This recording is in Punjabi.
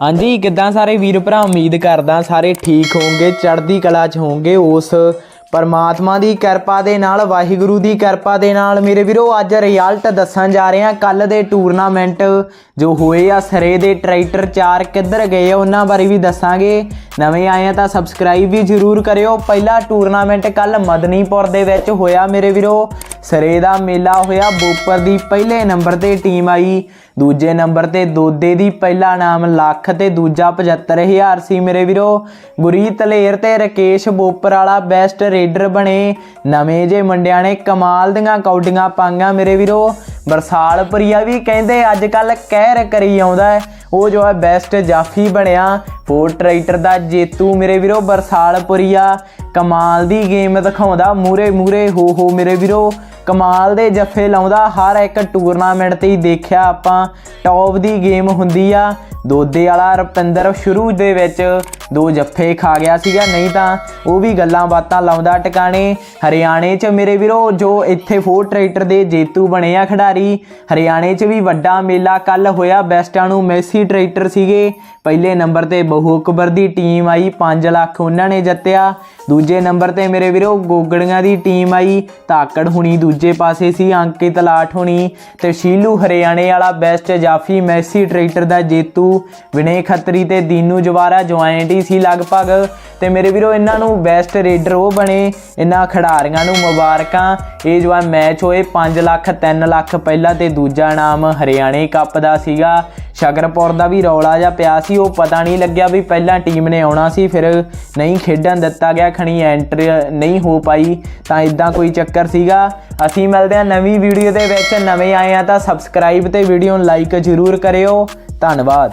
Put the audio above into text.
ਹਾਂਜੀ, ਕਿੱਦਾਂ ਸਾਰੇ ਵੀਰ ਭਰਾ? ਉਮੀਦ ਕਰਦਾ ਸਾਰੇ ਠੀਕ ਹੋਵੋਗੇ, ਚੜ੍ਹਦੀ ਕਲਾ 'ਚ ਹੋਵੋਗੇ, ਉਸ ਪਰਮਾਤਮਾ ਦੀ ਕਿਰਪਾ ਦੇ ਨਾਲ, ਵਾਹਿਗੁਰੂ ਦੀ ਕਿਰਪਾ ਦੇ ਨਾਲ। ਮੇਰੇ ਵੀਰੋ, ਅੱਜ ਰਿਜ਼ਲਟ ਦੱਸਣ ਜਾ ਰਹੇ ਹਾਂ। ਕੱਲ ਦੇ ਟੂਰਨਾਮੈਂਟ ਜੋ ਹੋਏ ਆ, ਸਰੇ ਦੇ ਟਰੈਕਟਰ ਚਾਰ ਕਿੱਧਰ ਗਏ ਆ, ਉਹਨਾਂ ਬਾਰੇ ਵੀ ਦੱਸਾਂਗੇ। ਨਵੇਂ ਆਏ ਆ ਤਾਂ ਸਬਸਕ੍ਰਾਈਬ ਵੀ ਜ਼ਰੂਰ ਕਰਿਓ। ਪਹਿਲਾ ਟੂਰਨਾਮੈਂਟ ਕੱਲ ਮਦਨੀਪੁਰ ਦੇ ਵਿੱਚ ਹੋਇਆ ਮੇਰੇ ਵੀਰੋ। ਸਰੇ ਦਾ ਮੇਲਾ ਹੋਇਆ, ਬੋਪਰ ਦੀ ਪਹਿਲੇ ਨੰਬਰ ਤੇ ਟੀਮ ਆਈ। ਦੂਜੇ ਨੰਬਰ ਤੇ ਦੋਦੇ ਦੀ ਪਹਿਲਾ ਨਾਮ ਲੱਖ ਤੇ ਦੂਜਾ 75000 ਸੀ ਮੇਰੇ ਵੀਰੋ। ਗੁਰੀ ਤਲੇਰ ਤੇ ਰਕੇਸ਼ ਬੋਪਰ ਵਾਲਾ ਬੈਸਟ ਰੇਡਰ ਬਣੇ। ਨਵੇਂ ਜੇ ਮੁੰਡਿਆਂ ਨੇ ਕਮਾਲ ਦੀਆਂ ਕੌਡੀਆਂ ਪਾਈਆਂ ਮੇਰੇ ਵੀਰੋ। ਬਰਸਾਲਪੁਰੀਆ ਵੀ ਕਹਿੰਦੇ, ਅੱਜ ਕੱਲ ਕਹਿਰ ਕਰੀ ਆਉਂਦਾ ਹੈ। ਉਹ ਜੋ ਹੈ ਬੈਸਟ ਜਾਫੀ ਬਣਿਆ। ਫੋਰ ਟਰੈਕਟਰ ਦਾ ਜੇਤੂ ਮੇਰੇ ਵੀਰੋ ਬਰਸਾਲਪੁਰੀਆ। ਕਮਾਲ ਦੀ ਗੇਮ ਦਿਖਾਉਂਦਾ ਮੂਰੇ ਮੂਰੇ ਹੋ ਹੋ ਮੇਰੇ ਵੀਰੋ। ਕਮਾਲ ਦੇ ਜੱਫੇ ਲਾਉਂਦਾ, ਹਰ ਇੱਕ ਟੂਰਨਾਮੈਂਟ ਤੇ ਹੀ ਦੇਖਿਆ ਆਪਾਂ। ਟੌਪ ਦੀ ਗੇਮ ਹੁੰਦੀ ਆ। ਦੋਦੇ ਵਾਲਾ ਰੁਪਿੰਦਰ ਸ਼ੁਰੂ ਦੇ ਵਿੱਚ ਦੋ ਜੱਫੇ ਖਾ ਗਿਆ ਸੀਗਾ। ਨਹੀਂ ਤਾਂ ਉਹ ਵੀ ਗੱਲਾਂ ਬਾਤਾਂ ਲਾਉਂਦਾ ਟਿਕਾਣੇ। ਹਰਿਆਣੇ 'ਚ ਮੇਰੇ ਵੀਰੋ, ਜੋ ਇੱਥੇ ਫੋਰ ਟਰੈਕਟਰ ਦੇ ਜੇਤੂ ਬਣੇ ਆ ਖਿਡਾਰੀ, ਹਰਿਆਣੇ 'ਚ ਵੀ ਵੱਡਾ ਮੇਲਾ ਕੱਲ ਹੋਇਆ। ਬੈਸਟਾਂ ਨੂੰ ਮੈਸੀ ਟਰੈਕਟਰ ਸੀਗੇ। ਪਹਿਲੇ ਨੰਬਰ ਤੇ ਬਹੁ ਅਕਬਰ ਦੀ ਟੀਮ ਆਈ 5 ਲੱਖ ਉਹਨਾਂ ਨੇ ਜਿੱਤਿਆ। ਦੂਜੇ ਨੰਬਰ ਤੇ ਮੇਰੇ ਵੀਰੋ, ਗੋਗੜੀਆਂ ਦੀ ਟੀਮ ਆਈ, ਧਾਕੜ ਹੁਣੀ ਦੂਜੇ ਦੂਜੇ ਪਾਸੇ ਸੀ ਅੰਕਿਤ ਲਾਠ ਹੋਣੀ ਤੇ ਸ਼ੀਲੂ ਹਰਿਆਣੇ ਵਾਲਾ ਬੈਸਟ ਜਾਫੀ ਮੈਸੀ ਟਰੈਕਟਰ ਦਾ ਜੇਤੂ। ਵਿਨੇ ਖੱਤਰੀ ਤੇ ਦੀਨੂ ਜਵਾਰਾ ਜੁਆਇੰਟ ਹੀ ਸੀ। ਲਗਭਗ ਤੇ ਮੇਰੇ ਵੀਰੋ, ਇਹਨਾਂ ਨੂੰ ਬੈਸਟ ਰੇਡਰ ਉਹ ਬਣੇ, ਇਹਨਾਂ ਖਿਡਾਰੀਆਂ ਨੂੰ ਮੁਬਾਰਕਾਂ। ਇਹ ਜੋ ਹੈ ਮੈਚ ਹੋਏ 5 ਲੱਖ 3 ਲੱਖ ਪਹਿਲਾ ਤੇ ਦੂਜਾ ਨਾਮ ਹਰਿਆਣੇ ਕੱਪ ਦਾ ਸੀਗਾ। ਸ਼ਗਰਪੁਰ ਦਾ ਵੀ ਰੌਲਾ ਜਿਹਾ ਪਿਆ ਸੀ, ਉਹ ਪਤਾ ਨਹੀਂ ਲੱਗਿਆ ਵੀ ਪਹਿਲਾਂ ਟੀਮ ਨੇ ਆਉਣਾ ਸੀ, ਫਿਰ ਨਹੀਂ ਖੇਡਣ ਦਿੱਤਾ ਗਿਆ, ਖਣੀ ਐਂਟਰ ਨਹੀਂ ਹੋ ਪਾਈ, ਤਾਂ ਇਦਾਂ ਕੋਈ ਚੱਕਰ ਸੀਗਾ। ਅਸੀਂ ਮਿਲਦੇ ਹਾਂ ਨਵੀਂ ਵੀਡੀਓ ਦੇ ਵਿੱਚ, ਨਵੇਂ ਆਏ ਆ ਤਾਂ ਸਬਸਕ੍ਰਾਈਬ ਤੇ ਵੀਡੀਓ ਨੂੰ ਲਾਈਕ ਜ਼ਰੂਰ ਕਰਿਓ। ਧੰਨਵਾਦ।